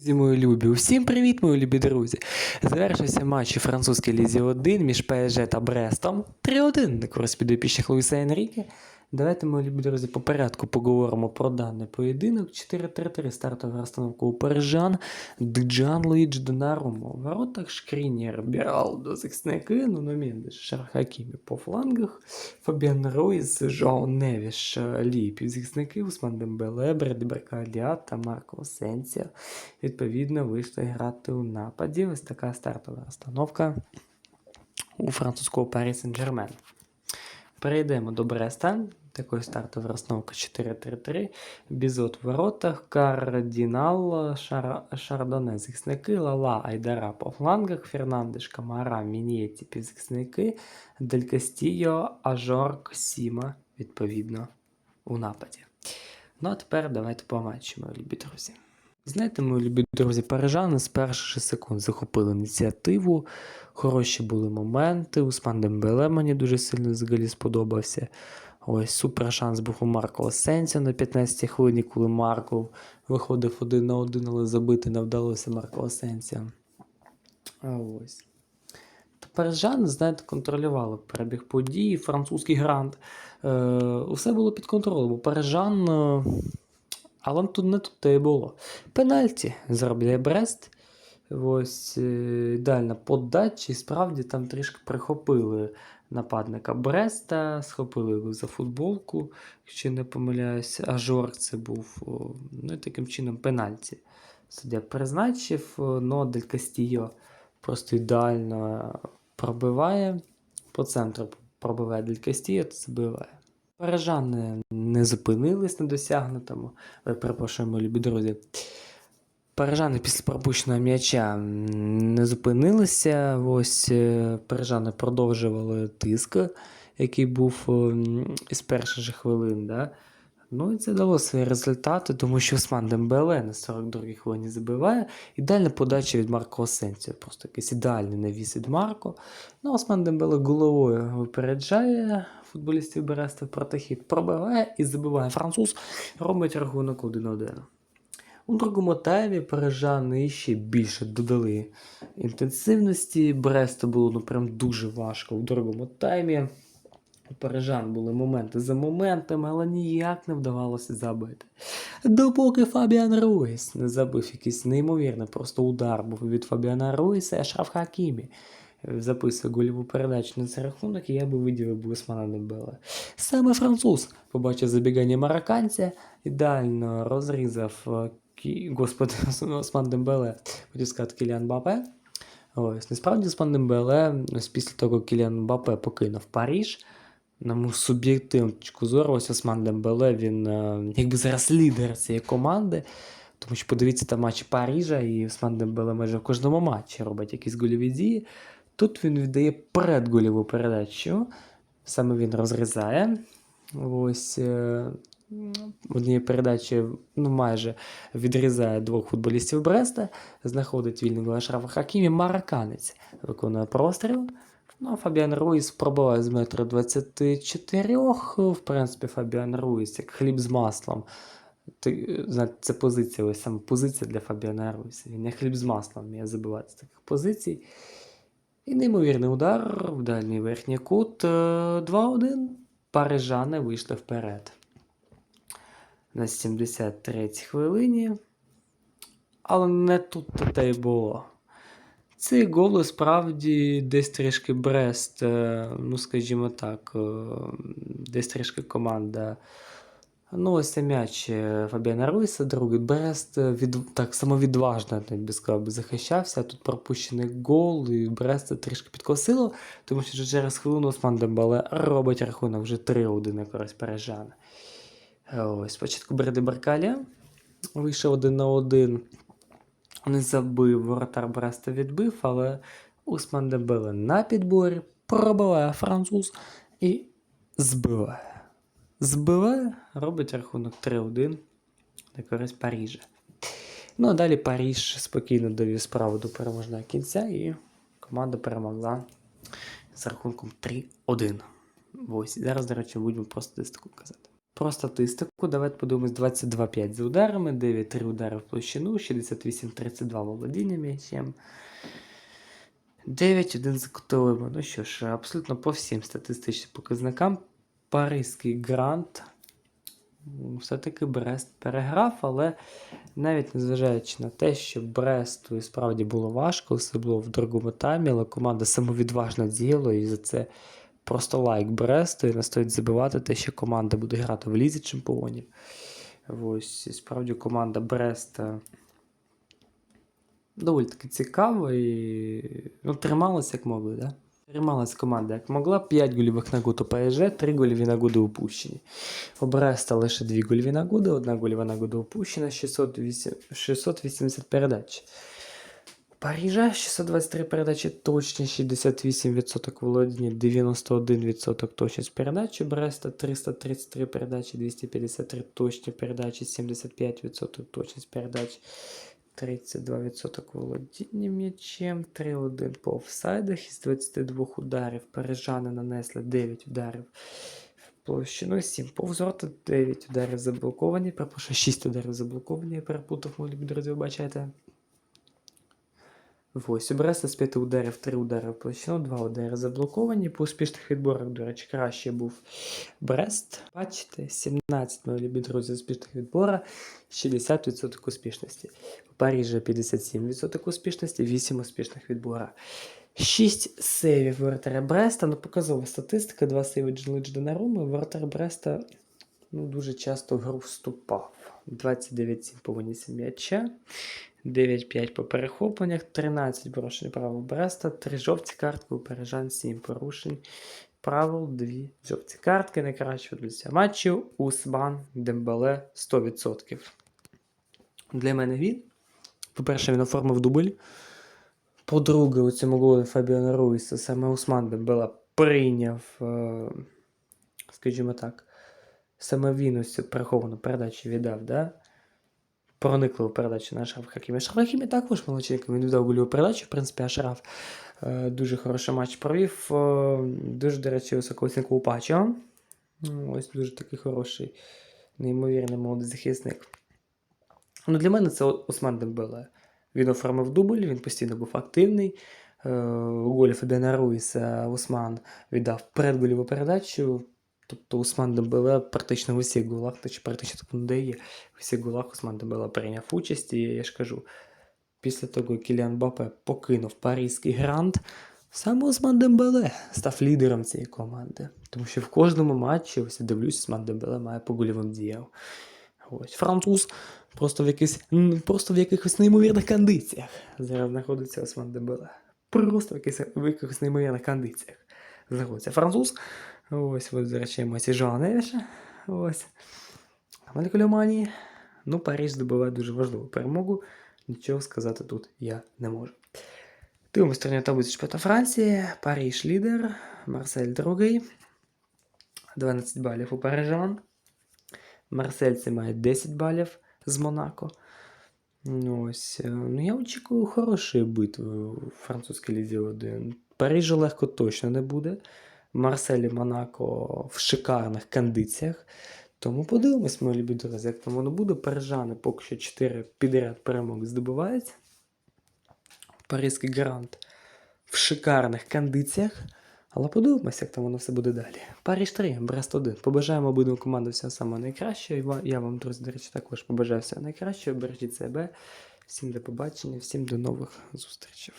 Друзі, мої любі, усім привіт, мої любі друзі. Завершився матч у французькій лізі 1 між ПСЖ та Брестом. 3-1 на користь підопічних Луїса Енріке. Давайте, мої любі друзі, по порядку поговоримо про даний поєдинок. 4-3-3 стартова розстановка у парижан. Диджан Луїдж Донарумо. У воротах Шкрінєр, Біралдо, захисники, Нуно Мендеш, Шархакімі по флангах. Фабіан Руїс, Жоу Невіш, Лі, півзахисники, Усман Дембеле, Бред Беркаліа та Марко Сенсія відповідно вийшли грати у нападі. Ось така стартова розстановка у французького Парі Сен-Жермен. Перейдемо до Бреста. Такої стартова розстановка 4-3-3. Бізот в воротах, Кардінал, Шар... Шардоне захисники, Лала, Айдара по флангах, Фернандеш, Камара, Мінієті півзахисники, Дель Кастійо, Ажорк, Сіма, відповідно, у нападі. Ну а тепер давайте по матчу, мої любі друзі. Знаєте, мої любі друзі, парижани з перших секунд захопили ініціативу. Хороші були моменти. Усман Дембеле мені дуже сильно взагалі сподобався. Ось супер шанс був у Марко Осенсія на 15-й хвилині, коли Марко виходив один на один, але забити не вдалося Марко Осенсія. А ось. Та парижани, знаєте, контролювали перебіг подій, французький грант. Е, усе було під контролем. бо парижан. Е, але тут не тут і було. Пенальті заробляє Брест. Ось е, ідеальна подача, і справді там трішки прихопили нападника Бреста, схопили його за футболку, якщо не помиляюсь. А Жорк це був ну, і таким чином пенальті. Суддя призначив, но Дель Кастійо просто ідеально пробиває. По центру пробиває Дель Кастійо, то забиває. Парижани не зупинились на досягнутому. Мої любі друзі. Парижани після пропущеного м'яча не зупинилися. Ось е, парижани продовжували тиск, який був е, із перших же хвилин. Да? Ну і це дало свої результати, тому що Осман Дембеле на 42-й хвилині забиває. Ідеальна подача від Марко Осенсіо. Просто якийсь ідеальний навіс від Марко. Ну, Осман Дембеле головою випереджає футболістів Бреста в протихід, пробиває і забиває. Француз робить рахунок 1-1. У другому таймі парижани ще більше додали інтенсивності. Бресту було ну, прям дуже важко у другому таймі. У парижан були моменти за моментами, але ніяк не вдавалося забити. Допоки Фабіан Руїс не забив якийсь неймовірний просто удар був від Фабіана Руїса і Ашраф Хакімі. Записує гольову передачу на цей рахунок, і я би виділив Бусмана Дембеле. Саме француз побачив забігання марокканця, ідеально розрізав. Господи, Осман Дембеле, хотів сказати Кіліан Бапе. Ось, насправді Осман Дембеле, ось після того, як Кіліан Бапе покинув Паріж, на мою суб'єктивну точку зору, ось Осман Дембеле, він е, якби зараз лідер цієї команди. Тому що подивіться там матчі Парижа, і Осман Дембеле майже в кожному матчі робить якісь гольові дії. Тут він віддає передгольову передачу. Саме він розрізає. Ось е, в одній передачі ну, майже відрізає двох футболістів Бреста, знаходить вільного Ашрафа Хакімі, марокканець виконує простріл. Ну, Фабіан Руїс пробиває з метра 24. В принципі, Фабіан Руїс, як хліб з маслом. Ти, знаєте, Це позиція, ось саме позиція для Фабіана Руїса. Він не хліб з маслом вміє забивати з таких позицій. І неймовірний удар в дальній верхній кут. Е, 2-1. Парижани вийшли вперед. На 73-й хвилині. Але не тут те й було. Цей гол справді десь трішки Брест, е, ну скажімо так, е, десь трішки команда. Ну, ось цей м'яч е, Фабіана Руїса, другий Брест від, так самовідважно так би сказав, захищався. Тут пропущений гол, і Бреста трішки підкосило, тому що через хвилину Осман Дембале робить рахунок вже 3-1 на користь парижан. Ось, спочатку Бреди Баркаля вийшов один на один. Не забив, воротар Бреста відбив, але Усман Дембеле на підборі пробиває француз і збиває. Збиває, робить рахунок 3-1 на користь Парижа. Ну а далі Париж спокійно довів справу до переможного кінця, і команда перемогла з рахунком 3-1. Ось, зараз, до речі, будемо просто статистику казати. Про статистику. Давайте подивимось 22-5 за ударами, 9-3 удари в площину, 68-32 володіння м'ячем. 9-1 за кутовими. Ну що ж, абсолютно по всім статистичним показникам. Паризький грант. Все-таки Брест переграв, але навіть незважаючи на те, що Бресту і справді було важко, все було в другому таймі, але команда самовідважно діяла і за це просто лайк Бресту. І не стоїть забивати те, що команда буде грати в лізі чемпіонів. Ось, справді команда Бреста доволі таки цікава і ну, трималась як могли, да? Трималась команда як могла. 5 гольових нагод у ПСЖ, 3 гольові нагоди упущені. У Бреста лише 2 гольові нагоди, 1 гольова нагода упущена, 608, 680 передач. Парижа 623 передачі точні, 68% володіння, 91% точність передач. У Бреста 333 передачі, 253 точні передачі, 75% точність передач. 32% володіння м'ячем, 3-1 по офсайдах із 22 ударів. Парижани нанесли 9 ударів в площину, 7 повз ворота, 9 ударів заблоковані. Перепрошую, 6 ударів заблоковані, я перепутав, мої ви бачите. Ось у Бреста з 5 ударів, 3 удари в площину, 2 удари заблоковані. По успішних відборах, до речі, краще був Брест. Бачите, 17 мої любі друзі успішних відбора, 60% успішності. У Парижі 57% успішності, 8 успішних відбора. 6 сейвів воротаря Бреста, ну показова статистика, 2 сейви Джилич Донаруми. Воротар Бреста ну, дуже часто в гру вступав. 29-7 по винісі м'яча, 9-5 по перехопленнях, 13 порушень правил Бреста, 3 жовті картки, у Парижан 7 порушень правил, 2 жовті картки. Найкраще відбуття матчу Усман Дембеле 100%. Для мене він. По-перше, він оформив дубль. По-друге, у цьому голі Фабіана Руїса саме Усман Дембеле прийняв, е, скажімо так, саме він ось цю приховану передачу віддав, да? проникливу передачу на Ашраф Хакімі. Ашраф Хакімі також молодчинка, він віддав гольову передачу, в принципі, Ашраф е, дуже хороший матч провів. Е, дуже, до речі, високооцінку Пачо. Ось дуже такий хороший, неймовірний молодий захисник. Ну, для мене це Осман Дембеле. Він оформив дубль, він постійно був активний. Е, У голі Фабіана Руїса Осман віддав передгольову передачу. Тобто Усман Дембеле практично в усіх голах, чи практично так не дає. В усіх голах Усман Дембеле прийняв участь, і я ж кажу, після того, як Кіліан Бапе покинув паризький грант, саме Усман Дембеле став лідером цієї команди. Тому що в кожному матчі, ось я дивлюсь, Усман Дембеле має по гольовим діям. Ось француз просто в, якийсь, м, просто в якихось неймовірних кондиціях. Зараз знаходиться Осман Дембеле. Просто в якихось, в якихось неймовірних кондиціях. Знаходиться француз. Ось, возвращаємося Жоа Невіша. Ось. А Ну, Париж здобуває дуже важливу перемогу. Нічого сказати тут я не можу. Дивимось турнір таблиці чемпіонату Франції. Париж лідер, Марсель другий. 12 балів у парижан. Марсельці мають 10 балів з Монако. Ось, е, ну, я очікую хорошої битви у французькій лізі 1. Парижу легко точно не буде. Марсель і Монако в шикарних кондиціях. Тому подивимось, мої любі друзі, як там воно буде. Парижани поки що 4 підряд перемог здобувають. Паризький грант в шикарних кондиціях. Але подивимося, як там воно все буде далі. Париж 3, Брест 1. Побажаємо обидвом командам всього самого найкращого. Я вам, друзі, до речі, також побажаю всього найкращого. Бережіть себе. Всім до побачення, всім до нових зустрічей.